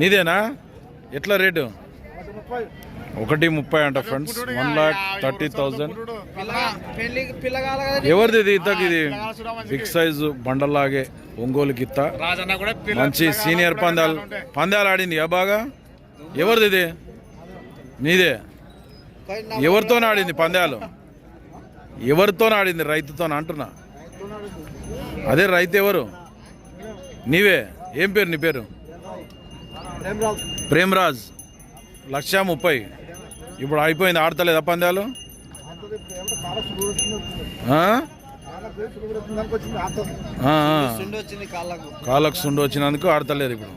నీదేనా? ఎట్లా రేటు? ఒకటి ముప్పై అంట friends. One lakh thirty thousand. ఎవరిది ఇది? ఇంతకు ఇది బిగ్ సైజు బండల్లాగే ఒంగోలు గిత్త. మంచి సీనియర్ పందాలు. పందాలు ఆడింది ఏ బాగా? ఎవరిది ఇది? నీదే. ఎవరితో ఆడింది పందాలు? ఎవరితో ఆడింది? రైతుతో అంటున్నా. అదే రైతు ఎవరు? నీవే. ఏం పేరు నీ పేరు? ప్రేమరాజ్. లక్ష ముప్పై. ఇప్పుడు అయిపోయింది ఆడతలేదా పందాలు? కాళ్ళకు. కాళ్ళకు సుండు వచ్చినందుకు ఆడతలేరు ఇప్పుడు.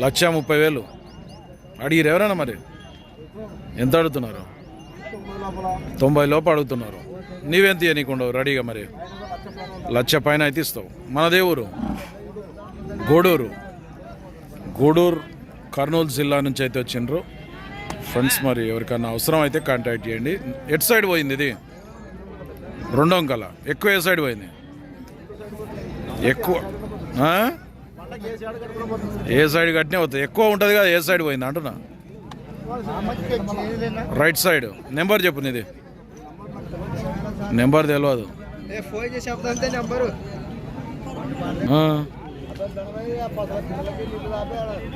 లక్ష ముప్పై వేలు. అడిగిరు ఎవరైనా మరి? ఎంత అడుగుతున్నారు? తొంభై లోపు అడుగుతున్నారు. నీవెంత నీకుండవు రెడీగా మరి? లక్ష పైన అయితే ఇస్తావు. మనదే ఊరు. గూడూరు. గూడూరు కర్నూలు జిల్లా నుంచి అయితే వచ్చిండ్రు. ఫ్రెండ్స్ మరి ఎవరికన్నా అవసరం అయితే కాంటాక్ట్ చేయండి. ఎటు సైడ్ పోయింది ఇది? రెండో అంకల ఎక్కువ ఏ సైడ్ పోయింది? ఎక్కువ? ఏ సైడ్ కట్టినే అవుతుంది ఎక్కువ ఉంటుంది కదా ఏ సైడ్ పోయింది అంటున్నా? రైట్ సైడ్ నెంబర్ చెప్పు నీది. నెంబర్ తెలియదు ਬੰਦਣ ਵੇ ਆ ਪਤਾ ਲੱਗੇ ਨੀਲਾ ਭੈਣ।